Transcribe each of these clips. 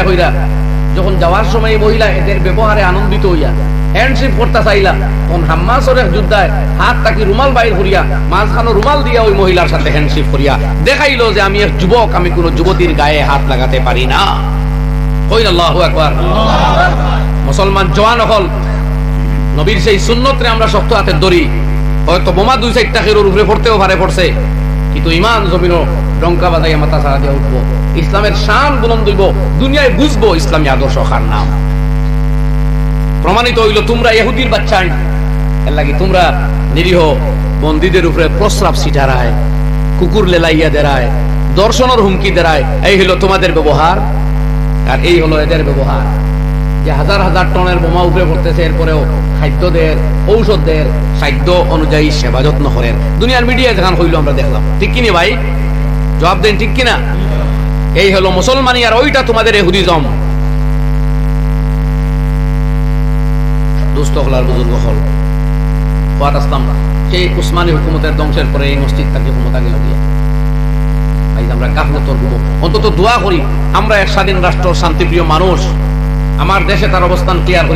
মহিলা হইরা যখন যাওয়ার সময় মহিলা এদের ব্যবহারে আনন্দিত হইয়া হ্যান্ডশিপ করতে চাইলা, তখন হাম্মাসরে যুদ্ধায় হাত তাকি রুমাল বাইর করিয়া, মাঝখানো রুমাল দিয়া ওই মহিলার সাথে হ্যান্ডশিপ করিয়া দেখাইলো যে আমি এক যুবক, আমি কোন যুবতীর গায়ে হাত লাগাতে পারি না। মুসলমান জওয়ান হল, নবীর সেই সুন্নতরে আমরা শক্ত হাতে ধরি, হয়তো বোমা দুই চারটা খেরোর উপরে পড়তেও পারে পড়ছে, কিন্তু ইমান জমিন ডঙ্কা বাজাইয়া মাথা সারা দিয়ে উঠবো। ইসলামের শান বুলন্দ হইব। দুনিয়ায় বুঝব ইসলামী আদর্শ খার নাম। প্রমাণিত হইল তোমরা ইহুদির বাচ্চা এর লাগি তোমরা নিরীহ বন্দীদের উপরে প্রস্রাব ছিটারায়, কুকুর লেলাইয়া দেরায়, দর্শনের হুমকি দেরায়। এই হলো তোমাদের ব্যবহার, আর এই হলো এদের ব্যবহার। যে হাজার হাজার টনের বোমা উপরে পড়তেছে, এরপরেও খাদ্যদের, ঔষধদের খাদ্য অনুযায়ী সেবা যত্ন করেন। দুনিয়ার মিডিয়া যেখান হইল আমরা দেখলাম। ঠিক কিনি ভাই? জবাব দেন ঠিক কিনা? এই হলো মুসলমানি আর ওইটা তোমাদের এহুদিজম। আমরা করি, আমরা এক স্বাধীন শান্তিপ্রিয় মানুষ। আমার দেশে তার অবস্থান ক্লিয়ার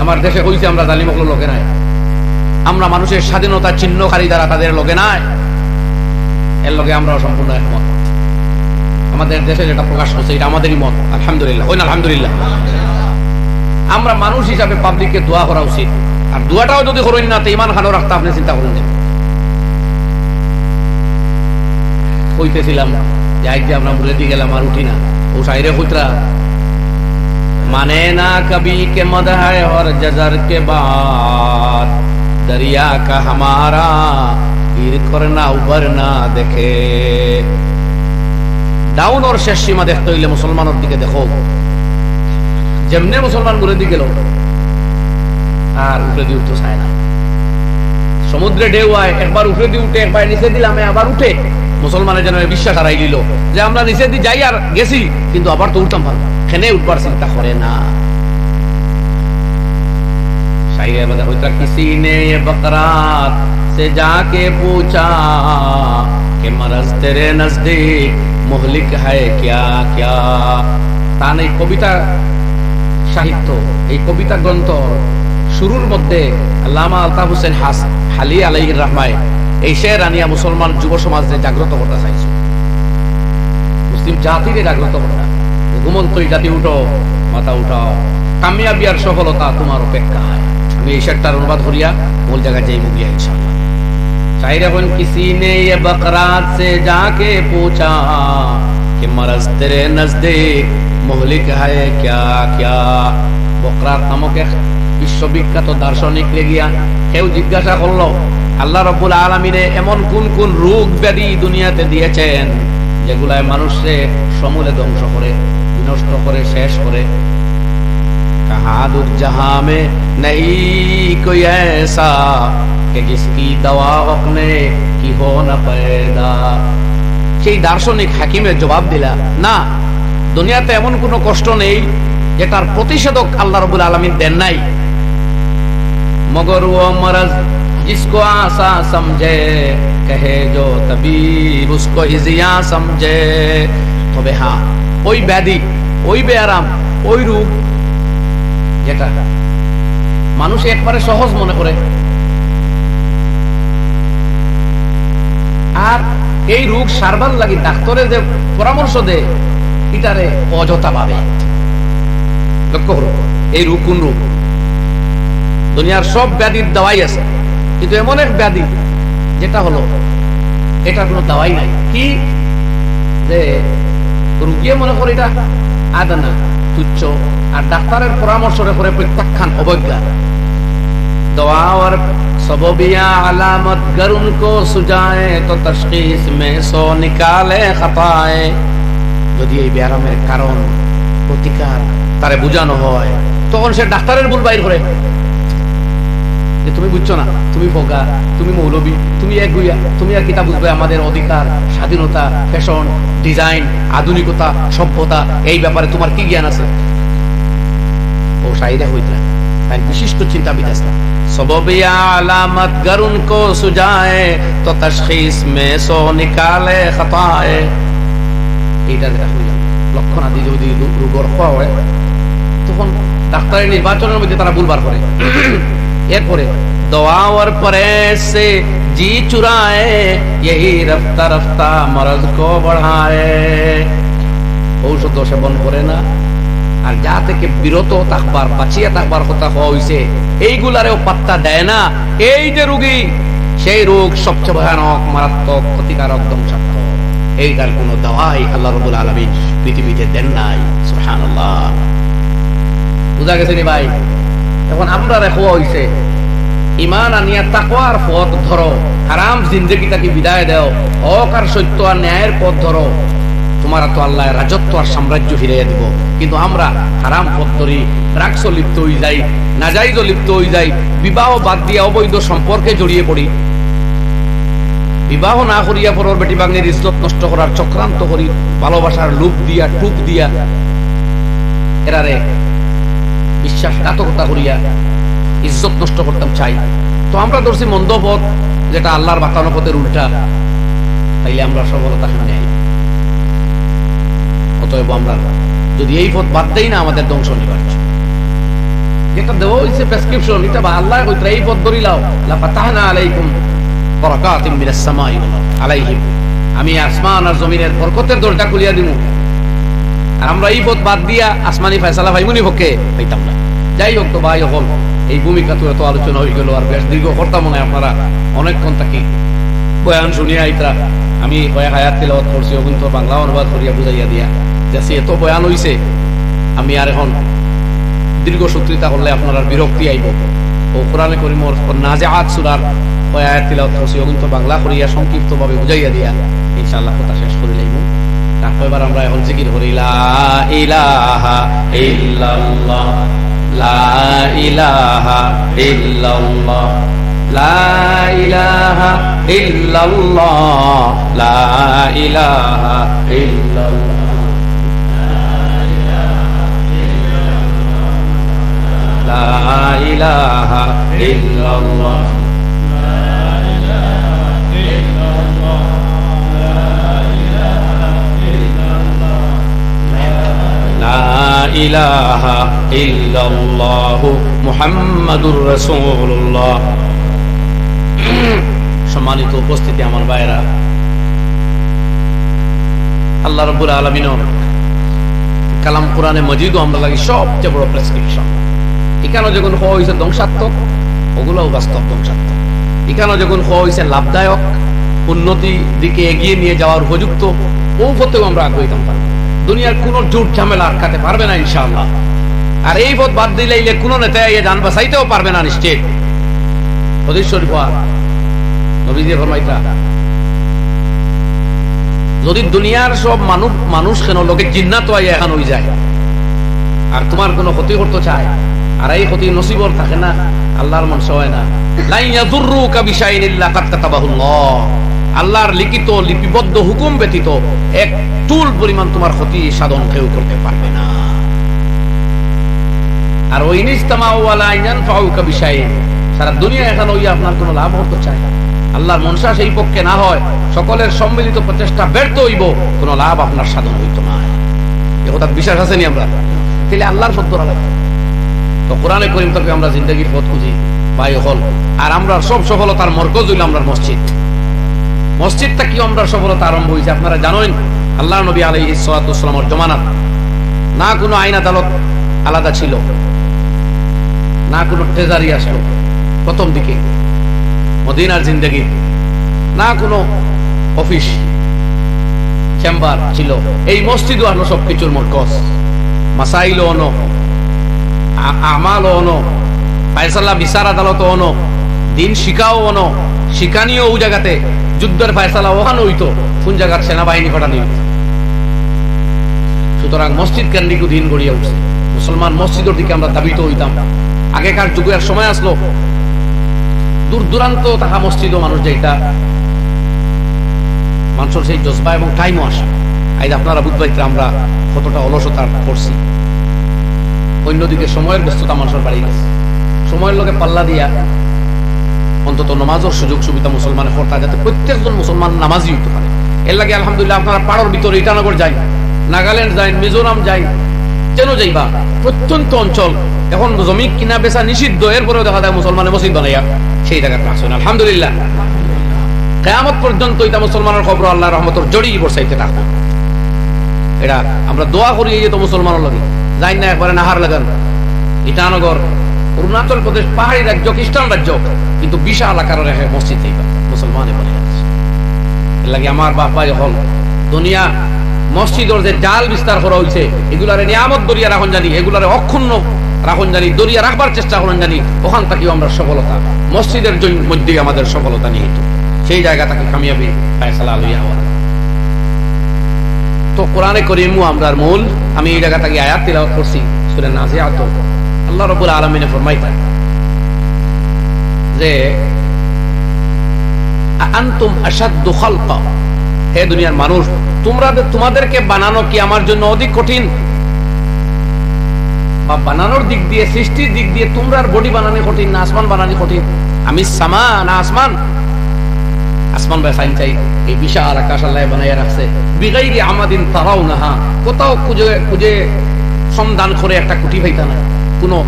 আমার দেশে আমরা নাই। আমরা মানুষের স্বাধীনতা চিহ্নকারী দ্বারা তাদের লোকে নাই। এর লগে আমরা সম্পূর্ণ একমত আমাদের দেশে যেটা প্রকাশ করছে এটা আমাদেরই মত আলহামদুলিল্লাহ ওই না আলহামদুলিল্লাহ আমরা মানুষ হিসাবে পাবলিককে দোয়া করা উচিত আর দোয়াটাও যদি করেন না তো ইমান খানো রাখতে আপনি চিন্তা করুন দেন কইতেছিলাম যে আজ যে আমরা মুরেদি গেলাম আর উঠি না ও সাইরে হুতরা মানে না কবি के मद है और जजर के बाद दरिया का हमारा পীর করে না, উবার না দেখে। ডাউন ওর শেষ সীমা দেখতে হইলে মুসলমানের দিকে দেখো। যেমনি মুসলমানগুলো দিকে গেল, আর দিয়ে উঠতে চায় না। সমুদ্রে ঢেউ আয়, একবার দিয়ে উঠে, একবার নিচে দিলাম আবার উঠে। মুসলমানের যেন বিশ্বাস হারাই দিল, যে আমরা নিচে দিয়ে যাই আর গেছি, কিন্তু আবার তো উঠতাম খেনে উঠবার চিন্তা করে না। শাইরে বাদা হইতা কিসি বকরাত? से जाके पूछा कि मरज तेरे नजदीक मुहलिक है क्या क्या তান এই কবিতা সাহিত্য এই কবিতা গ্রন্থ শুরুর মধ্যে আল্লামা আলতাফ হোসেন হাস হালি আলাইহির রহমায় এই শের আনিয়া মুসলমান যুব সমাজে জাগ্রত করতে চাইছে মুসলিম জাতিরে জাগ্রত করা ঘুমন্ত এই জাতি উঠো মাথা উঠাও কামিয়াবি আর সফলতা তোমার অপেক্ষায় আমি এই শেরটার অনুবাদ করিয়া মূল জায়গায় যাই মুগিয়া ইনশাআল্লাহ शायर बन किसी ने ये बकरात से जाके पूछा कि मरज तेरे नजदीक मोहलिक है क्या क्या বকরাত নামক এক বিশ্ববিখ্যাত দার্শনিক লেগিয়া কেউ জিজ্ঞাসা করলো আল্লাহ রব্বুল আলমিনে এমন কোন কোন রোগ ব্যাধি দুনিয়াতে দিয়েছেন যেগুলায় মানুষে সমূলে ধ্বংস করে বিনষ্ট করে শেষ করে कहा दुख जहां में नहीं कोई ऐसा कि जिसकी दवा अपने की हो न पैदा সেই দার্শনিক হাকিমের জবাব দিলা না দুনিয়াতে এমন কোনো কষ্ট নেই যেটার প্রতিষেধক আল্লাহ রবুল আলমিন দেন নাই মগর ও মরজ जिसको आसा समझे कहे जो तबीब उसको इजिया समझे তবে হ্যাঁ ওই ব্যাধি ওই বেআরাম ওই রূপ যেটা মানুষ একবারে সহজ মনে করে আর এই রোগ সারবার লাগি ডাক্তারের যে পরামর্শ দে, এটারে অযথা ভাবে। লক্ষ্য হলো এই রোগ কোন রোগ? দুনিয়ার সব ব্যাধির দাওয়াই আছে, কিন্তু এমন এক ব্যাধি যেটা হলো এটা কোনো দাওয়াই নাই। কি? যে রুগিয়ে মনে করে এটা আদানা, তুচ্ছ, আর ডাক্তারের পরামর্শ রেখে প্রত্যাখ্যান, অবজ্ঞা। দাওয়া আর सबबिया अलामत गर उनको सुझाए तो तशखीस में सो निकाले खताए যদি এই ব্যায়ামের কারণ প্রতিকার তারে বোঝানো হয় তখন সে ডাক্তারের ভুল বাইর করে যে তুমি বুঝছো না তুমি বোকা তুমি মৌলবী তুমি এক গুইয়া তুমি আর কিতা বুঝবে আমাদের অধিকার স্বাধীনতা ফ্যাশন ডিজাইন আধুনিকতা সভ্যতা এই ব্যাপারে তোমার কি জ্ঞান আছে ও শাহিদা হইতে তাই বিশিষ্ট চিন্তাবিদ আসলাম सबबिया अलामत गर उनको सुझाए तो तशखीस में सो निकाले खताए এটা যেটা হইলাম লক্ষণ আদি যদি রো- রোগর হওয়া হয় তখন ডাক্তারের নির্বাচনের মধ্যে তারা ভুলবার করে এরপরে দোয়া और परे से जी चुराए यही रफ्ता रफ्ता मरज को बढ़ाए ঔষধ সেবন করে না আর যা থেকে বিরত থাকবার, বাঁচিয়ে থাকবার কথা হওয়া হয়েছে এইগুলারেও পাত্তা দেয় না। এই যে রোগী, সেই রোগ সবচেয়ে ভয়ানক, মারাত্মক, ক্ষতিকারক, ধ্বংসাত্মক। এইটার কোনো দাওয়াই আল্লাহ রবুল আলমী পৃথিবীতে দেন নাই। সুবহানাল্লাহ। বুঝা গেছে নি ভাই? এখন আমরা রেখো হইছে ইমান আনিয়া তাকওয়ার পথ ধরো হারাম জিন্দগিটাকে বিদায় দাও হক আর সত্য আর ন্যায়ের পথ ধরো। তোমার তো আল্লাহ রাজত্ব আর সাম্রাজ্য ফিরিয়ে দিব। কিন্তু আমরা হারাম পথ ধরি ড্রাগস লিপ্ত হয়ে যাই, নাজাইজ লিপ্ত হয়ে যাই, বিবাহ বাদ দিয়ে অবৈধ সম্পর্কে জড়িয়ে পড়ি। বিবাহ না করিয়া পরর বেটি বাগনের ইজ্জত নষ্ট করার চক্রান্ত করি, ভালোবাসার লুপ দিয়া, টুপ দিয়া। এরারে বিশ্বাসঘাতকতা করিয়া ইজ্জত নষ্ট করতাম চাই। তো আমরা ধরছি মন্দ পথ, যেটা আল্লাহর বাতানো পথের উল্টা। তাইলে আমরা সফলতা আই অতএব আমরা যদি এই পথ বাদ দেই না আমাদের ধ্বংস নিবার্য প্রেসক্রিপশন এটা বা আল্লাহ এই পথ ধরিলাও লা ফাতাহনা আলাইকুম আমি আসমান আর জমিনের বরকতের খুলিয়া আর আমরা এই পথ বাদ দিয়া আসমানি পাইতাম না। যাই হোক তো ভাই হল এই ভূমিকা এত আলোচনা হয়ে গেল আর বেশ দীর্ঘ করতাম হয় আপনারা অনেকক্ষণ থাকি। বয়ান শুনিয়া আইতরা, আমি হায়াত তিলওয়াত করছি ওগুন তো বাংলা অনুবাদ করিয়া বুঝাইয়া দিয়া। যে সে এত বয়ান হইছে, আমি আর এখন দীর্ঘ সূত্রিতা করলে আপনার বিরক্তি আইব। ও কোরআনে করিমর নাজাআত সূরার আয়াত তিলাওয়াত করছি ওগুন বাংলা করিয়া সংক্ষিপ্তভাবে বুঝাইয়া দিয়া ইনশাআল্লাহ কথা শেষ করে লাইব। তারপর এবার আমরা এখন জিকির করি, লা ইলাহা ইল্লাল্লাহ, লা ইলাহা ইল্লাল্লাহ ইলাহা ইল্লাল্লাহ, লা ইলাহা ইল্লাল্লাহ। সম্মানিত উপস্থিতি আমার ভাইরা আল্লাহ রাব্বুল আলামিনের কালাম কোরআনে মজিদও আমরা লাগি সবচেয়ে বড় প্রেসক্রিপশন এখানে যখন হয়েছে ধ্বংসাত্মক ওগুলোও বাস্তব ধ্বংসাত্মক এখানে যখন হয়েছে লাভদায়ক, উন্নতি দিকে এগিয়ে নিয়ে যাওয়ার উপযুক্ত, ও পথেও আমরা আগ্রহিতাম পারব। দুনিয়ার কোন জুট ঝামেলা আটকাতে পারবে না, ইনশাআল্লাহ। আর এই পথ বাদ দিলে কোন নেতা যান বাঁচাইতেও পারবে না, নিশ্চিত। যদি দুনিয়ার সব মানুষ মানুষ কেন লোকে জিন্নাত এখন হয়ে যায়? আর তোমার কোনো ক্ষতি করতে চায়? আর এই ক্ষতি নসিবর থাকে না? আল্লাহর মন হয় না। আল্লাহর মনসা সেই পক্ষে না হয়, সকলের সম্মিলিত প্রচেষ্টা ব্যর্থ হইব, কোনো লাভ আপনার সাধন হইতো না। বিশ্বাস আছে নি আমরা? তাহলে আল্লাহর ধরা লাগবে তো কোরআনে করিম থেকে আমরা জিন্দগির পথ খুঁজি, ভাই হল আর আমরা সব সফলতার মরকজ হইল আমরা মসজিদ। মসজিদটা কি আমরা সফলতা আরম্ভ হয়েছে আপনারা জানেন? আল্লাহ নবী আলাই সালামের জমানাত। না কোনো আইন আদালত আলাদা ছিল। না কোনো ট্রেজারি আসলো। প্রথম দিকে। মদিনার জিন্দগি। না কোনো অফিস, চেম্বার ছিল। এই মসজিদও আসলো সবকিছুর মরকজ। মাসাইল অনো আমাল অনো, ফায়সাল্লাহ বিচার আদালত অনো, দিন শিকাও অনো, শিকানিও ও জায়গাতে যুদ্ধের ফায়সালা ওখানে হইতো, কোন জায়গার সেনাবাহিনী পাঠানি হইতো সুতরাং মসজিদ কেন্দ্রিক দিন গড়িয়ে উঠছে। মুসলমান মসজিদের দিকে আমরা দাবিত হইতাম। আগেকার যুগের সময় আসলো। দূর দূরান্ত থাকা মসজিদও মানুষ যেটা মানুষের সেই জজবা এবং টাইমও আসে। আজ আপনারা বুধবাইতে আমরা কতটা অলসতা করছি অন্যদিকে সময়ের ব্যস্ততা মানুষের বাড়ি গেছে। সময়ের লোকে পাল্লা দিয়া অন্তত নমাজের সুযোগ সুবিধা মুসলমানের করতে যাতে প্রত্যেকজন মুসলমান নামাজি হইতে পারে। এর লাগে আলহামদুলিল্লাহ আপনারা পাড়ার ভিতরে ইটানগর যাই, নাগাল্যান্ড যাই, মিজোরাম যাই, যেন যাইবা, প্রত্যন্ত অঞ্চল। এখন জমি কিনা বেচা নিষিদ্ধ, এরপরেও দেখা যায় মুসলমানে মসজিদ বানাইয়া সেই জায়গাতে আসুন আলহামদুলিল্লাহ। কেয়ামত পর্যন্ত এটা মুসলমানের খবর আল্লাহ রহমতর জড়িয়ে বসাইতে থাকব এটা আমরা দোয়া করি এই তো মুসলমানের লাগে। যাই না একবারে নাহার লাগান। ইটানগর অরুণাচল প্রদেশ পাহাড়ি রাজ্য, খ্রিস্টান রাজ্য, কিন্তু বিশাল আকারের একটা মসজিদ মুসলমানে বলে যাচ্ছে লাগে আমার বাপা যখন দুনিয়া মসজিদর যে জাল বিস্তার করা হয়েছে এগুলারে নিয়ামত দরিয়া রাখুন জানি, এগুলারে অক্ষুণ্ণ রাখুন জানি, দরিয়া রাখবার চেষ্টা করেন জানি, ওখান থেকেও আমরা সফলতা, মসজিদের মধ্যেই আমাদের সফলতা নিহিত। সেই জায়গা থেকে কামিয়াবি ফায়সালা লইয়া হওয়া তো কোরআনে করিমু আমরার মূল। আমি এই জায়গা থেকে আয়াত তিলাওয়াত করছি, সূরা নাজিআত আল্লাহ রাব্বুল আলামিনে ফরমাইতা যে আনতুম আশাদ্দু খালকা? হে দুনিয়ার মানুষ, তোমরা তোমাদেরকে বানানো কি আমার জন্য অধিক কঠিন? বা বানানোর দিক দিয়ে, সৃষ্টির দিক দিয়ে তোমরা বডি বানানো কঠিন না আসমান বানানো কঠিন? আমি সামা না আসমান? আসমান বা সাইন চাই, এই বিশাল আকাশ আল্লাহ বানাইয়া রাখছে। বিগাইরি আমাদিন তারাও না হা কোথাও খুঁজে খুঁজে করে একটা কুটি পাইতা না কোনো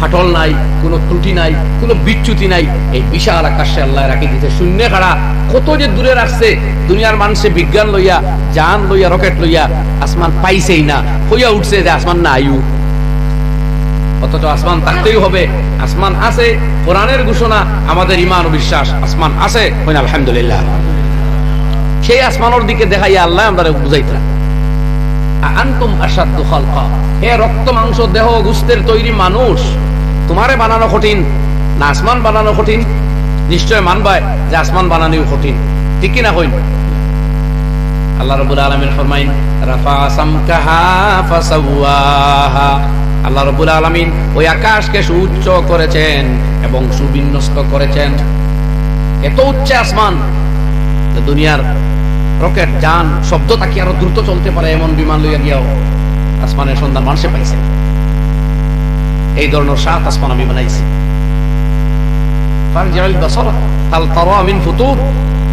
ফাটল নাই, কোনো ত্রুটি নাই, কোনো বিচ্যুতি নাই। এই বিশাল আকাশে আল্লাহ রাখি দিতে শূন্য খাড়া, কত যে দূরে রাখছে, দুনিয়ার মানুষে বিজ্ঞান লইয়া জান লইয়া, রকেট লইয়া, আসমান পাইছেই না। হইয়া উঠছে যে আসমান না আয়ু অথচ আসমান থাকতেই হবে। আসমান আছে, কোরআনের ঘোষণা, আমাদের ইমান ও বিশ্বাস। আসমান আছে আলহামদুলিল্লাহ। সেই আসমানের দিকে দেখাইয়া আল্লাহ আমরা বুঝাইতাম আনতুম রক্ত, মাংস, দেহ, গুস্তের তৈরি মানুষ, তোমারে বানানো কঠিন না আসমান বানানো কঠিন? নিশ্চয় মানবায় যে আসমান কঠিন। ঠিক কি না হইন আল্লাহ রাব্বুল আলামিন ফরমাইন, রাফা আল্লাহ রাব্বুল আলামিন ওই আকাশকে সুউচ্চ করেছেন এবং সুবিন্যস্ত করেছেন। এত উচ্চ আসমান দুনিয়ার রকেট, যান, শব্দ তাকে আরও দ্রুত চলতে পারে এমন বিমান লইয়া গিয়াও আসমানের সন্ধান মানুষে পাইছে। এই ধরনের সাত আসমান আমি বানাইছি।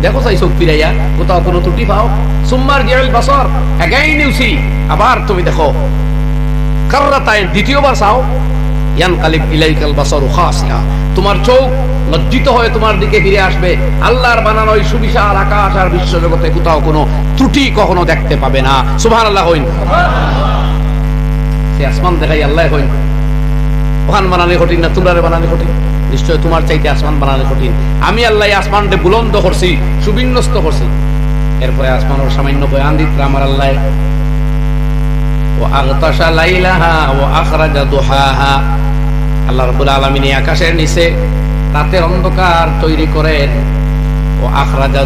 দেখো চাই চোখ ফিরাইয়া, কোথাও কোনো ত্রুটি পাও? সুম্মার জিয়াল বাসর আবার তুমি দেখো। কাররাতায় দ্বিতীয়বার চাও? ইয়ান ইলাইকাল বাসরু খাসিয়া। তোমার চোখ লজ্জিত হয়ে তোমার দিকে ফিরে আসবে। আল্লাহর বানানো ওই সুবিশাল আকাশ আর বিশ্ব জগতে কোথাও কোনো ত্রুটি কখনো দেখতে পাবে না। সুবহানাল্লাহ হইন। সে আসমান দেখাই আল্লাহ হইন। ওখান বানালে কঠিন না তোমরা বানালে কঠিন? নিশ্চয় তোমার চাইতে আসমান বানালে কঠিন। আমি আল্লাহ আসমানটা বুলন্দ করছি, সুবিন্যস্ত করছি। এরপরে আসমানের সামান্য বয়ান দিত আমার আল্লাহ। আকাশের নিচে রাতের অন্ধকার তৈরি করেন। ও আখরাজা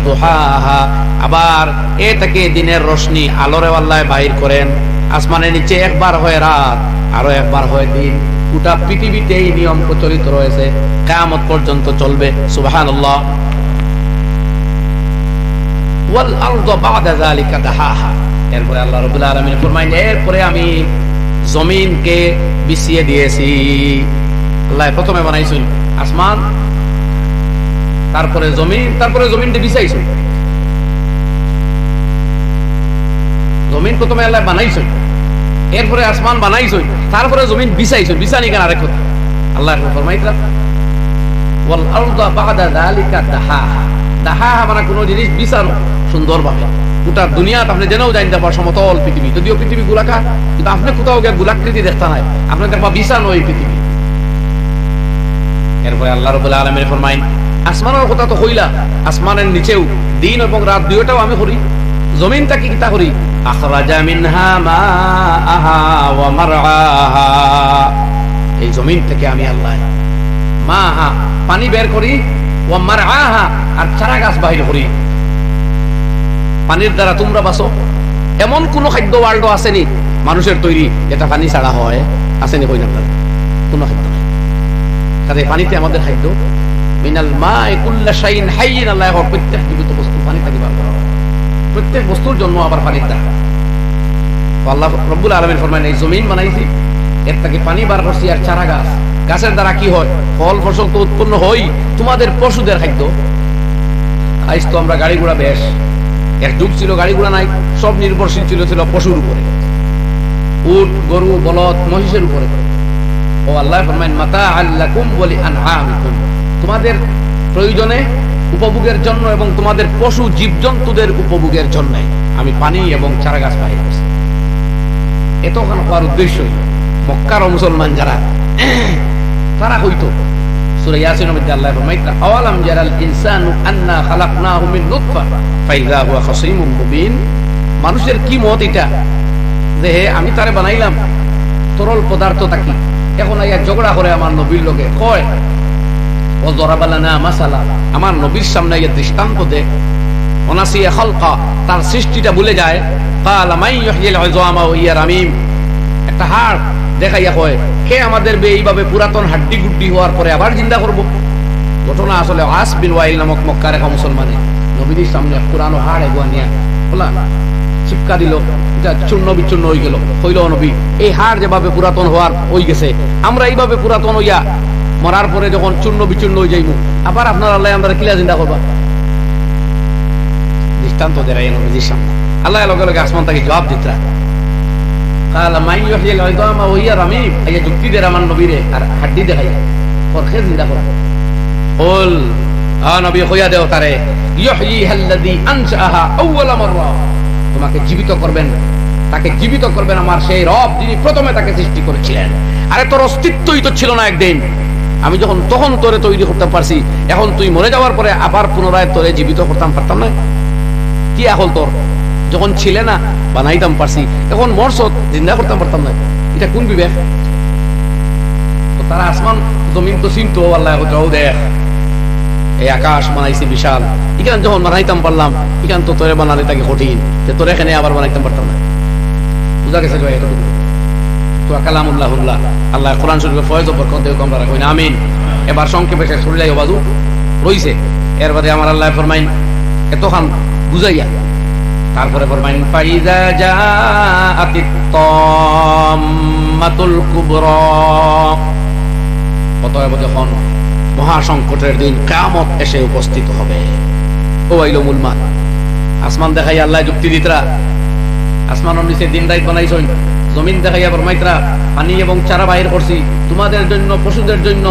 আবার এ থেকে দিনের রোশনি আলোরে বাহির করেন। আসমানের নিচে একবার হয় রাত, আরও একবার হয় দিন। গোটা পৃথিবীতে এই নিয়ম প্রচলিত রয়েছে। কিয়ামত পর্যন্ত চলবে দাহাহা। এরপরে আল্লাহ রাব্বুল আলামিন ফরমাইন এরপরে আমি জমিনকে বিছিয়ে দিয়েছি। আল্লাহ প্রথমে বানাইছেন আসমান, তারপরে জমিন, তারপরে জমিনটা বিছাইছেন। জমিন প্রথমে আল্লাহ বানাইছেন, এরপরে আসমান বানাইছেন, তারপরে জমিন বিছাইছেন, বিছানি কেন আরেক আল্লাহ ফরমাইতরা ওয়াল আরদা বাদা যালিকা দাহাহা মানে জিনিস বিছানো, সুন্দরভাবে। গোটা দুনিয়াত আপনি জেনেও জানতে পার সমতল পৃথিবী। যদিও পৃথিবী গোলাকার, কিন্তু আপনি কোথাও গিয়ে গোলাকৃতি দেখতে নাই। আপনি দেখবা বিছানো এই পৃথিবী। এরপরে আল্লাহ আলমের আসমানের কথা তো হইলা, আসমানের নিচেও, দিন এবং রাত দুইটাও আমি করি জমিনটা কি করি আখরাজা মিনহা মাআহা ওয়া মারআহা। এই জমিন থেকে আমি আল্লাহ মাহা পানি বের করি ও মারআহা, আর চারা গাছ বাহির করি। পানির দ্বারা তোমরা বাঁচো। এমন কোন খাদ্য ওয়ার্ল্ড আসেনি মানুষের তৈরি এটা পানি ছাড়া হয় আসেনি কই না? কোনো খাদ্য নাই। পানিতে আমাদের খাদ্য। মিনাল মা কুল্লা শাইন হাইয়িন আল্লাহ প্রত্যেক জীবিত বস্তু পানি থেকে বার প্রত্যেক বস্তুর জন্ম আবার পানির দ্বারা। আল্লাহ রব্বুল আলমীর ফরমাইন এই জমিন বানাইছি, এর থেকে পানি বার করছি, আর চারা গাছ। গাছের দ্বারা কি হয়? ফল, ফসল তো উৎপন্ন হই তোমাদের পশুদের খাদ্য। আইস তো আমরা গাড়ি ঘোড়া বেশ। এক যুগ ছিল গাড়ি ঘোড়া নাই, সব নির্ভরশীল ছিল ছিল পশুর উপরে। উট, গরু, বলদ, মহিষের উপরে। ও আল্লাহ মাতা আল্লাকুম বলি আনআমিকুম তোমাদের প্রয়োজনে উপভোগের জন্য এবং তোমাদের পশু জীবজন্তুদের উপভোগের জন্য আমি পানি এবং চারা গাছ করছি। এতক্ষণ হওয়ার উদ্দেশ্যই মক্কার মুসলমান যারা, তারা হইতো ইয়াসিনের মধ্যে আল্লাহ আওয়ালাম জারাল ইনসানু আন্না খালাকনাহু মিন নুতফা? ফাইযা হুয়া মানুষের কি মত এটা? যে হে, আমি তারে বানাইলাম, তরল পদার্থটা কি? এখন আইয়া ঝগড়া করে আমার নবীর লোকে কয়, ও জরাবালানা মাসালা, আমার নবীর সামনে আইয়া দৃষ্টান্ত দে। অনাসিয়া খালকা, তার সৃষ্টিটা ভুলে যায়। কাল মাই উযামা ওয়া একটা হাড় দেখাইয়া কয় কে আমাদের এইভাবে পুরাতন হাড্ডি গুড্ডি হওয়ার পরে আবার জিন্দা করব? ঘটনা আসলে আস বিন ওয়াইল নামক মক্কার এক মুসলমানে। নবীর সামনে পুরানো হাড় এগুয়া নিয়া বলা চিপকা দিল, এটা চূর্ণ বিচূর্ণ হয়ে গেল। হইল নবী, এই হাড় যেভাবে পুরাতন হওয়ার হয়ে গেছে, আমরা এইভাবে পুরাতন হইয়া মরার পরে যখন চূর্ণ বিচূর্ণ হয়ে যাইব, আবার আপনার আল্লাহ আমরা কিলা চিন্তা করবা? দৃষ্টান্ত দেয় নবীজির সামনে। আল্লাহ লগে লগে আসমান তাকে জবাব দিতরা তোমাকে জীবিত করবেন তাকে জীবিত করবেন আমার সেই রব যিনি প্রথমে তাকে সৃষ্টি করেছিলেন। আরে তোর অস্তিত্বই তো ছিল না একদিন। আমি যখন তখন তোরে তৈরি করতে পারছি, এখন তুই মরে যাওয়ার পরে আবার পুনরায় তোরে জীবিত করতাম পারতাম না। কি এখন তোর? যখন ছিলে না বানাইতাম পারছি। এখন মরছ জিন্দা করতাম পারতাম না। এটা কোন বিবেক? তারা আসমান, জমিন তো চিনতো, আল্লাহ দেখ এই আকাশ বানাইছে বিশাল। এখানে যখন বানাইতাম পারলাম এখান তো তোরে বানালে তাকে কঠিন, যে তোরে এখানে আবার বানাইতাম পারতাম না। বুঝা গেছে ভাই তো আল্লাহ কোরআন ফয়েজ বরকত দেও রাখবেন আমিন। এবার সংক্ষেপে শেষ করে বাজু। রইছে। আমার আল্লাহ ফরমাইন, এতখান বুঝাইয়া তারপরে ফরমাইন, ফাইজা জাআতিত তাম্মাতুল কুবরা। অতএব যখন মহাসংকটের দিন কিয়ামত এসে উপস্থিত হবে, ও আইলো মুলমান আসমান দেখাই আল্লাহ যুক্তি দিতরা। আসমানের নিচে দিন রাত বানাইছই জমিন দেখাইয়া বরমাইতরা পানি এবং চারা বাহির করছি। তোমাদের জন্য, পশুদের জন্য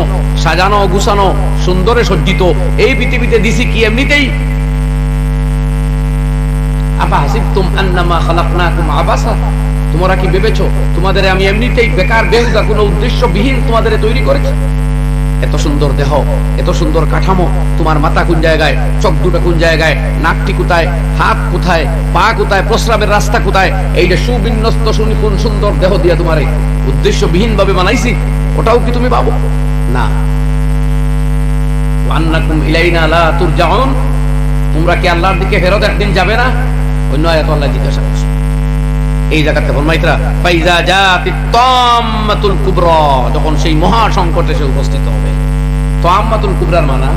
সাজানো, গুছানো, সুন্দরে সজ্জিত, এই পৃথিবীতে দিছি কি? এমনিতেই তোমরা কি ভেবেছো, তোমাদের আমি এমনিতেই বেকার বেহুদা কোনো উদ্দেশ্যবিহীন তোমাদের তৈরি করেছি? এত সুন্দর দেহ, এত সুন্দর কাঠামো, তোমার মাথা কোন জায়গায়, চোখ দুটো কোন জায়গায়, নাকটি কোথায়, হাত কোথায়, পা কোথায়, প্রস্রাবের রাস্তা কোথায়, এই যে সুবিন্যস্ত সুনিপুণ সুন্দর দেহ দিয়ে তোমার উদ্দেশ্যবিহীন ভাবে বানাইছি, ওটাও কি তুমি পাবো? না। তোমরা কি আল্লাহর দিকে ফেরত একদিন যাবে না? অন্য আয়াত আল্লাহ জিজ্ঞাসা করছে। এই জায়গাতে ফরমাইতরা ফাইজা জাতি তাম্মাতুল কুবরা, যখন সেই মহা উপস্থিত হবে। তাম্মাতুল কুবরার মানা,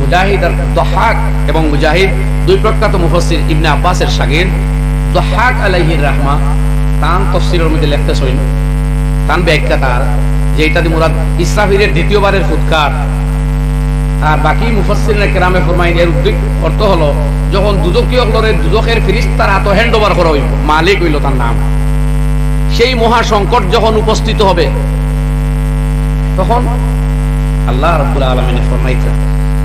মুজাহিদ আর দহাক এবং মুজাহিদ, দুই প্রখ্যাত মুফাসসির ইবনে আব্বাসের শাগির, দহাক আলাইহির রাহমা, তান মধ্যে সইন, তান ব্যাখ্যা তার, যে এটা মুরাদ ইসরাফিলের দ্বিতীয়বারের ফুৎকার। আর বাকি মুফাসসিররা কেরামে ফরমাইন, এর অর্থ হলো যখন দুদকীয় হলরে দুদকের ফিরিস্তার হাতে হ্যান্ড ওভার করা হইব, মালিক হইল তার নাম। সেই মহা সংকট যখন উপস্থিত হবে, তখন আল্লাহ রাব্বুল আলামিন ফরমাইছেন,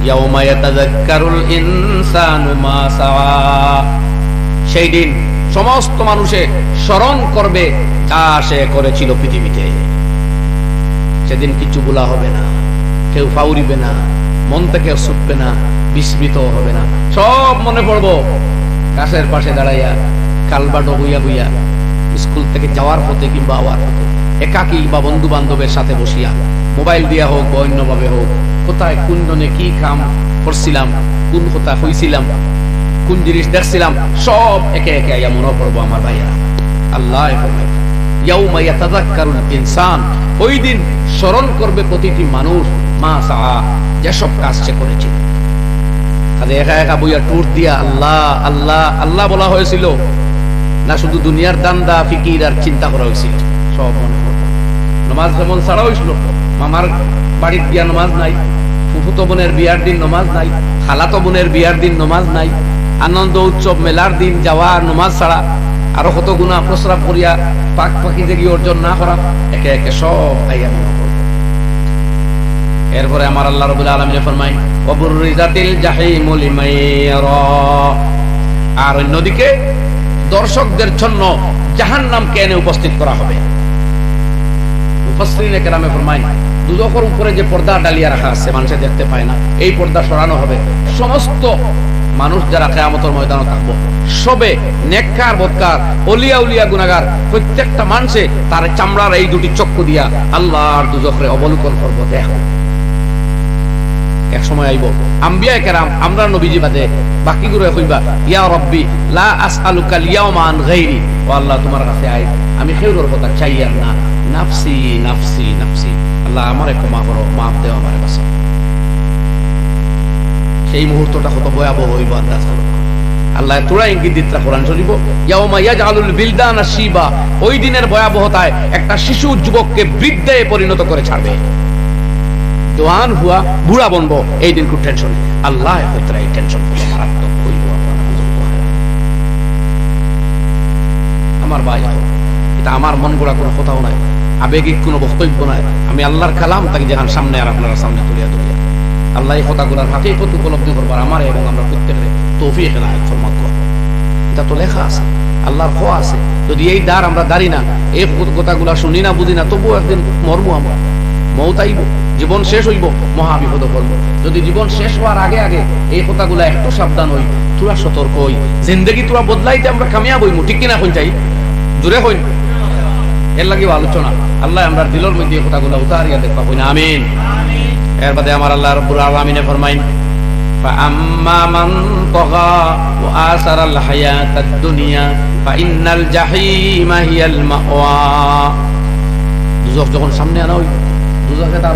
ইয়াউমা ইয়াতাযাক্কারুল ইনসানু মা সাআ সেই দিন সমস্ত মানুষে স্মরণ করবে যা সে করেছিল পৃথিবীতে। সেদিন কিছু বলা হবে না, কেউ ফাউরিবে না, মন থেকে ছুটবে না। বিস্মিত হবে না। সব মনে পড়ব। গাছের পাশে দাঁড়াইয়া কালবাটো হইয়া হইয়া স্কুল থেকে যাওয়ার পথে কিংবা আওয়ার পথে, একাকি বা বন্ধু বান্ধবের সাথে বসিয়া, মোবাইল দিয়া হোক বা অন্যভাবে হোক, কোথায় কোন জনে কি কাম করছিলাম, কোন কথা হইছিলাম, কোন জিনিস দেখছিলাম, সব একে একে আইয়া মনে পড়ব আমার ভাইয়া। আল্লাহ স্মরণ করবে প্রতিটি মানুষ, মা সাআ যেসব কাজ সে করেছিল। খালি একা একা বইয়া টুর দিয়া আল্লাহ আল্লাহ আল্লাহ বলা হয়েছিল। না শুধু দুনিয়ার দান্দা, ফিকির আর চিন্তা করা হয়েছিল। সব মনে নমাজ যেমন ছাড়া হয়েছিল মামার বাড়ির গিয়া নমাজ নাই, ফুফুতো বোনের বিয়ার দিন নমাজ নাই, খালাতো বোনের বিয়ার দিন নমাজ নাই, আনন্দ উৎসব মেলার দিন যাওয়া নমাজ ছাড়া, আরও কত গুণা প্রস্রাব করিয়া পাক পাখি গিয়ে অর্জন না করা, একে একে সব আইয়া মনে। এরপরে আমার আল্লাহ রবুল আলমিনে ফরমাই অবুরিজাতিল জাহিমু লিমান আর অন্যদিকে দর্শকদের জন্য জাহান্নামকে এনে উপস্থিত করা হবে। ফরমাই দুদকের উপরে যে পর্দা ডালিয়া রাখা আছে, মানুষে দেখতে পায় না। এই পর্দা সরানো হবে। সমস্ত মানুষ যারা ময়দানে থাকব, সবে নেককার বদকার অলিয়া উলিয়া গুনাগার প্রত্যেকটা মানুষে তার চামড়ার এই দুটি চক্ষু দিয়া আল্লাহর দুজখরে অবলোকন করব। দেখো। এক সময় আইব। আম্বিয়া কেরাম, আমরা নবীজি বাদে বাকি গুলো কইবা, ইয়া রব্বি, লা আসআলুকা ইয়াওমা আন গায়রি ও আল্লাহ, তোমার কাছে আই আমি খেউরর কথা চাই আর না। নাফসি নাফসি নাফসি। আল্লাহ, আমারে ক্ষমা করো, মাফ দেও আমারে বাঁচাও সেই মুহূর্তটা কত ভয়াবহ হইব আন্দাজ করো। আল্লাহ, তোরা ইঙ্গিত কোরআন শরীফ ইয়াউমা ইয়াজআলুল বিলদানা শিবা। ওই দিনের ভয়াবহতায় একটা শিশু যুবককে বৃদ্ধে পরিণত করে ছাড়বে। জোয়ান হুয়া বুড়া বনবো। এই দিন খুব টেনশন আল্লাহ এই টেনশন। আমার ভাই, এটা আমার মন গড়া কোনো কথাও নাই। আবেগিক কোনো বক্তব্য নাই। আমি আল্লাহর কালাম তাকে যেখান সামনে আর আপনারা সামনে তুলিয়া তুলিয়া আল্লাহ এই কথাগুলার হাকিকত উপলব্ধি করবার আমার এবং আমরা প্রত্যেকের তৌফিক এনায়ত ফরমাত এটা তো লেখা আছে। আল্লাহর খোয়া আছে। যদি এই দ্বার আমরা দাঁড়ি না, এই কথাগুলা শুনি না, বুঝি না, তবুও একদিন মরবো আমরা। মৌত আইব। জীবন শেষ হইব মহা বিপদ করবো যদি জীবন শেষ হওয়ার আগে আগে এই কথাগুলা একটু সাবধান হই তোরা সতর্ক হই জিন্দগি তোরা বদলাইতে আমরা কামিয়াব হইমু ঠিক কিনা হইন চাই জোরে হইন এর লাগিও আলোচনা আল্লাহ আমরা দিলর মধ্যে এই কথাগুলা উতারিয়া দেখবা হইনা আমিন এর বাদে আমার আল্লাহ রব্বুল আলামিনে ফরমাইন فأما من طغى وآثر الحياة الدنيا فإن الجحيم هي المأوى দুজক যখন সামনে আনা হইল দুজকে তার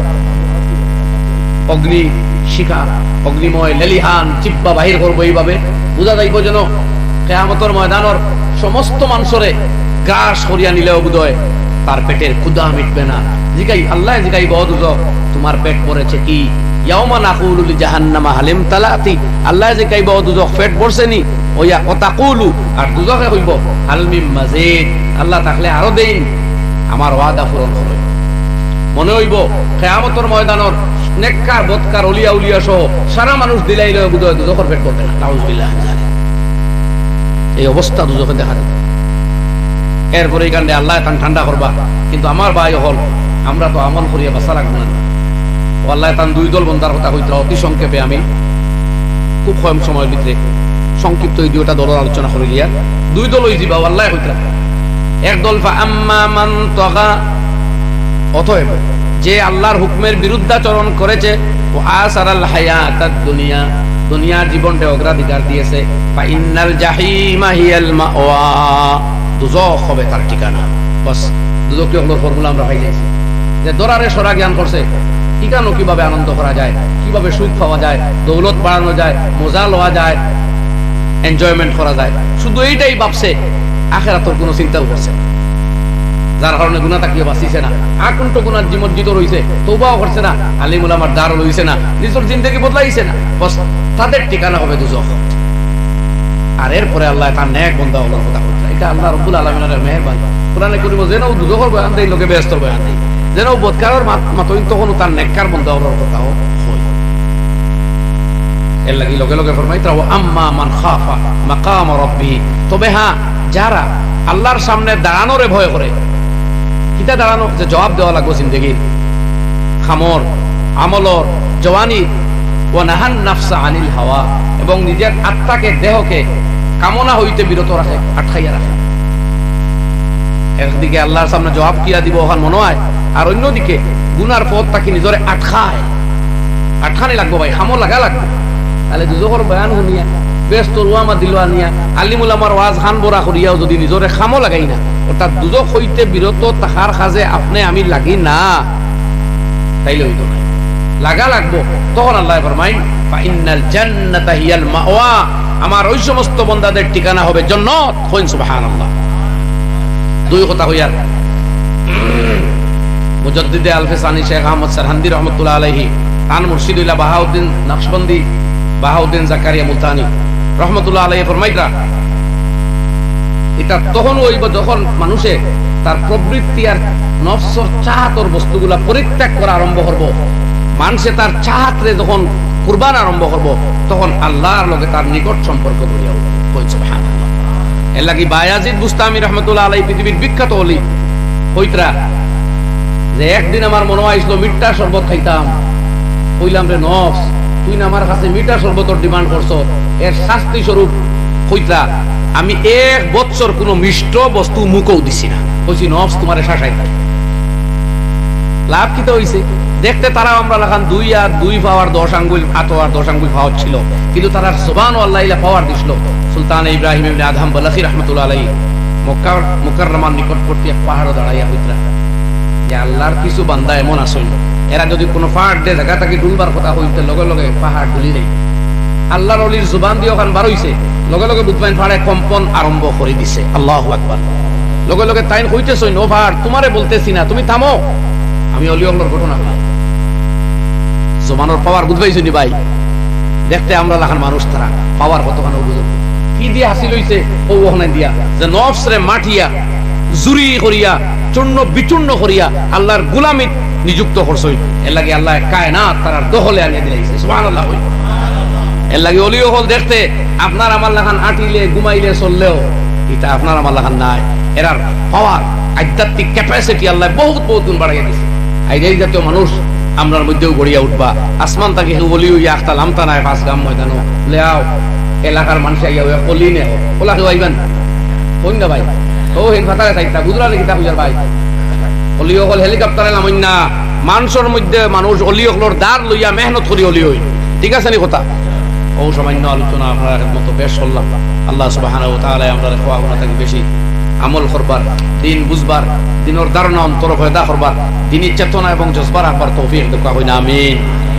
অগ্নি শিখা, অগ্নিময় লেলিহান চিপ্পা বাহির করব এইভাবে। বুঝা যাইব যেন কেয়ামতর ময়দানর সমস্ত মানুষরে গ্রাস করিয়া নিলেও বুধয় তার পেটের ক্ষুদা মিটবে না। জিগাই, আল্লাহ জিগাই বদুজ তোমার পেট পড়েছে কি? ইয়াউমা নাকুলু লিজাহান্নামা, হালিম তালাতি। আল্লাহ জিগাই পেট পড়ছে নি? ওয়া আর দুজকে কইব হালমিম মাজিদ। আল্লাহ তাকলে আরও দেই আমার ওয়াদা পূরণ হবে মনে হইব, কেয়ামতর ময়দানর নেককার, বৎকার অলিয়া উলিয়া সহ সারা মানুষ দিলাই লয় বুধ দুজখর পেট করবে না। নাউজুবিল্লাহ এই অবস্থা দুজকে দেখা যাবে এরপরে এই কারণে আল্লাহ তান ঠান্ডা করবা। কিন্তু আমার ভাই হল আমরা তো আমল করিয়া বাসা লাগবে না। আল্লাহ তান দুই দল বন্ধার কথা হইতে অতি সংক্ষেপে আমি খুব কম সময়ের ভিতরে সংক্ষিপ্ত এই দুইটা দলের আলোচনা করে লিয়া দুই দল ওই যাবা আল্লাহ হইতে এক দল ফা আম্মা মান তগা অতএব যে আল্লাহর হুকুমের বিরুদ্ধাচরণ করেছে, ও আসারাল হায়াতাদ দুনিয়া দুনিয়ার জীবনটা অগ্রাধিকার দিয়েছে। বা ইন্নাল জাহিমা হিয়াল দুজক হবে তার ঠিকানা। হলো ফর্মুলা আমরা যাইছি। যে দরারে সরা জ্ঞান করছে, ঠিকানো কীভাবে আনন্দ করা যায়, কীভাবে সুখ পাওয়া যায়, দৌলত বাড়ানো যায়, মজা লওয়া যায় এনজয়মেন্ট করা যায়। শুধু এইটাই ভাবছে আখেরাতর কোনো চিন্তাও করছে। যার কারণে গুণা তাকিয়ে বাঁচিছে না। আকুণ্ঠ গুণার জিমজ্জিত রয়েছে তৌবাও করছে না, আলিমুল আমার দ্বার লইছে না নিজের জিন্দগি বদলাইছে না বস তাদের ঠিকানা হবে দুজক। আর এরপরে আল্লাহ তার ন্যাক বন্ধা হলোর কথা বলছে এটা আল্লাহ রব্বুল আলমিনের মেহরবান। কোরআনে করিব যেন দুজকর বয়ান দেয় লোকে ব্যস্ত বয়ান দেয় যেন বদকারের মাতইন তখন তার নেককার বন্ধা হলোর কথাও এর লাগি লগে লগে ফরমাই তাও আম্মা মান খাফা মাকাম রব্বি। তবে হ্যাঁ যারা আল্লাহর সামনে দাঁড়ানোরে ভয় করে কিতা দাঁড়ানো যে জবাব দেওয়া লাগবো জিন্দগির খামর, আমলর, জওয়ানি। ও নাহান নাফসা আনিল হাওয়া। এবং নিজের আত্মাকে, দেহকে কামনা হইতে বিরত রাখে, আটকাইয়া রাখে। একদিকে আল্লাহর সামনে জবাব কিয়া দিব ওখান মনে হয়, আর অন্যদিকে গুনার পথ তাকে নিজরে আটকায়। আটখানি লাগবো ভাই খামো লাগা লাগবে। তাহলে দুজোর বয়ান শুনিয়া ব্যস্ত রুয়ামা দিলুয়া নিয়া আলিমুল আমার ওয়াজ খান বরা করিয়াও যদি নিজরে খামো লাগাই না। অর্থাৎ দুজক হইতে বিরত তাহার কাজে আপনি আমি লাগি না। তাইলে হইতো না লাগা লাগবো, তখন আল্লাহ ফরমাইন ফাইনাল জান্নাতা হিয়াল মাওয়া আমার ওই সমস্ত বন্দাদের ঠিকানা হবে জান্নাত হইন সুবহানাল্লাহ। দুই কথা হইয়ার মুজাদ্দিদে আলফে সানি শেখ আহমদ সারহান্দি রহমতুল্লাহ আলাইহি, তান মুর্শিদুল্লাহ বাহাউদ্দিন নকশবন্দি, বাহাউদ্দিন জাকারিয়া মুলতানি। রহমতুল্লাহ আলাই ফরমাইরা এটা তখন হইব যখন মানুষে তার প্রবৃত্তি আর নফসর চাহাতর বস্তুগুলা পরিত্যাগ করা আরম্ভ করব। মানুষে তার চাহাতরে যখন কুরবান আরম্ভ করব, তখন আল্লাহর লগে তার নিকট সম্পর্ক উঠবে। কই এর বায়াজিদ বুস্তামি রহমতুল্লাহ আলাই পৃথিবীর বিখ্যাত হলি হইতরা যে একদিন আমার মনে হয়েছিল মিঠা শরবত খাইতাম, কইলাম রে নফস তুই না আমার কাছে মিঠা শরবতর ডিমান্ড করছ, এর শাস্তি স্বরূপ কইতরা আমি এক বছর কোনো মিষ্ট বস্তু মুখও দিছি না। কইছি নফস তোমারে শাসাই লাভ কি তো হইছে? দেখতে তারা আমরা লাগান দুই আর দুই পাওয়ার দশ আঙ্গুল আত আর দশ আঙ্গুল পাওয়ার ছিল। কিন্তু তারা জবান আল্লাহ পাওয়ার দিছিল। সুলতান ইব্রাহিম ইবনে আদম বালাখি আলাই মক্কার মুকাররমার নিকটবর্তী এক পাহাড় দাঁড়াইয়া হইতরা যে আল্লাহর কিছু বান্দা এমন আসল এরা যদি কোনো পাহাড় দিয়ে জায়গা তাকে ডুলবার কথা হইতে লগে লগে পাহাড় ডুলি নেই আল্লাহর অলির জুবান দিয়ে ওখান বার হইছে লগে লগে বুধবাইন পাহাড়ে কম্পন আরম্ভ করে দিছে। আল্লাহ আকবার। লগে লগে তাইন হইতেছই নো পাহাড়, তোমারে বলতেছি না, তুমি থামো। আমি অলি অল্লর ঘটনা জমানোর পাওয়ার বুঝবাইছি নি ভাই? দেখতে আমরা লাখান মানুষ তারা পাওয়ার কতখানি বুঝব কি দিয়ে হাসিল হইছে? ও ওখানে দিয়া, যে নফসরে মাটিয়া জুরি করিয়া, চূর্ণ বিচূর্ণ করিয়া, আল্লাহর গুলামি নিযুক্ত করছই এর লাগে আল্লাহ কায়নাত তার দহলে আনিয়ে দিলাইছে সুবহানাল্লাহ এর লাগে অলিও হল দেখতে, আপনার আমার লাখান আটিলে ঘুমাইলে চললেও এটা আপনার আমার লাখান নাই। এরার পাওয়ার, আধ্যাত্মিক ক্যাপাসিটি আল্লাহ বহুত বহুত গুণ বাড়াইয়া দিছে। এই জাতীয় মানুষ, আমরার মধ্যেও গড়িয়া উঠবা। আসমান তাকে বলি ইয়া আখতা লামতা নাই, পাঁচ গাম ময়দানো লেয়াও এলাকার মানুষ আইয়া ওয়া কলি নে ওলা কেউ ভাই? ও হেন ফাতারে থাকতা বুঝলা নাকি তা ভাই? অলি হল হেলিকপ্টারে নামইন না মানুষের মধ্যে মানুষ অলি হলর দাঁড় লইয়া মেহনত করি অলি হই ঠিক আছে নি কথা ও সামান্য আলোচনা আপনার মতো বেশ করলাম আল্লাহ সুবহানাহু ওয়া তাআলা আমরা খোয়া গুণা থাকি বেশি আমল করবার দিন বুঝবার দিনের ধারণা অন্তর ফয়দা করবার দিনী চেতনা এবং জজবার রাখবার তৌফিক দেখা হইনা আমিন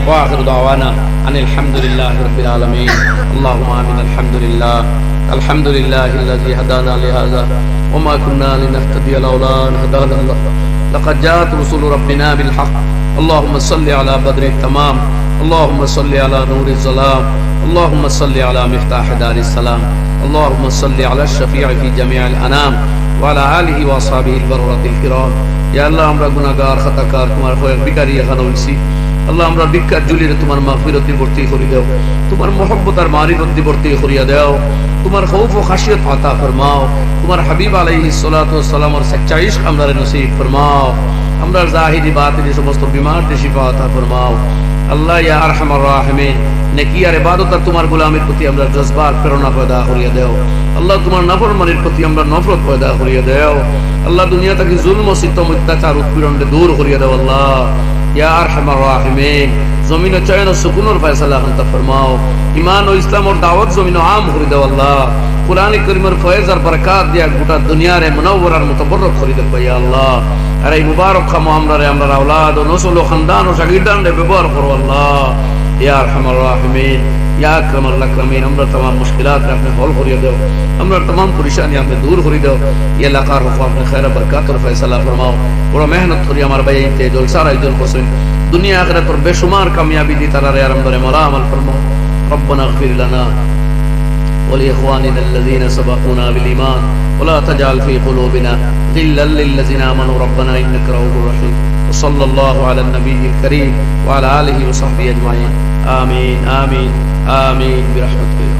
واخر دعوانا ان الحمد لله رب العالمين اللهم امين الحمد لله الحمد لله الذي هدانا لهذا وما كنا لنهتدي لولا ان هدانا الله لقد جاءت رسل ربنا بالحق اللهم صل على بدر التمام اللهم صل على نور الظلام اللهم صل على مفتاح دار السلام اللهم صل على الشفيع في جميع الانام وعلى اله واصحابه البررة الكرام يا الله আমরা গুনাহগার খাতাকার তোমার হয়ে ভিখারি এখানে হইছি আল্লাহ, আমরা ভিক্ষার জুলিরে তোমার মাগফিরতি ভর্তি করে দাও। তোমার মহব্বত আর মারিফতি ভর্তি করিয়া দাও। তোমার খৌফ ও খাসিয়ত আতা ফরমাও। তোমার হাবিব আলাইহিস সালাতু ওয়াস সালামের সচ্চা ইশক আমরা নসিব ফরমাও। আমরা জাহিরি বাতিনি সমস্ত বিমার শিফা আতা ফরমাও। আল্লাহ, ইয়া আরহামার রাহিমিন, নেকি আর ইবাদত আর তোমার গোলামের প্রতি আমরা জজবার, প্রেরণা পয়দা করিয়া দেও। আল্লাহ, তোমার নাফরমানির প্রতি আমরা নফরত পয়দা করিয়া দেও। আল্লাহ, দুনিয়া থেকে জুলম ও অত্যাচার উৎপীড়ন দূর করিয়া দেও, আল্লাহ। ইয়া আরহামার জমিন চয়ন সুকুনের ফয়সালা ফরমাও। ইমান ও ইসলাম দাওয়াত জমিন আম করে দেও আল্লাহ। কোরআন করিমের ফয়েজ আর বরকাত দিয়া গোটা দুনিয়ারে মুনাওয়ার আর মুতাবরক করে দেব ইয়া আল্লাহ। আর এই মুবারক খামো আমরা রে আমরা আওলাদ ও নসল ও খানদান ও শাগিরদান ব্যবহার করো আল্লাহ। یا ارحم الرحمین یا اکرم الاکرمین ہمرا تمام مشکلات اپنے حل کری دیو ہمرا تمام پریشانیاں میں دور کری دیو یہ اللہ کا رفع اپنے خیر برکات اور فیصلہ فرماؤ۔ پورا محنت کری ہمارا بھائی تے دل سارا دل خوشین دنیا اخرت پر بے شمار کامیابی دی تارا یا رحمدر مولا عمل فرماؤ۔ ربنا اغفر لنا ولاخواننا الذين سبقونا بالایمان ولا تجعل في قلوبنا غلا للذين امنوا ربنا انك رؤوف رحيم۔ صلى الله على النبي الكريم وعلى اله وصحبه اجمعين آمين آمين آمين برحمتك.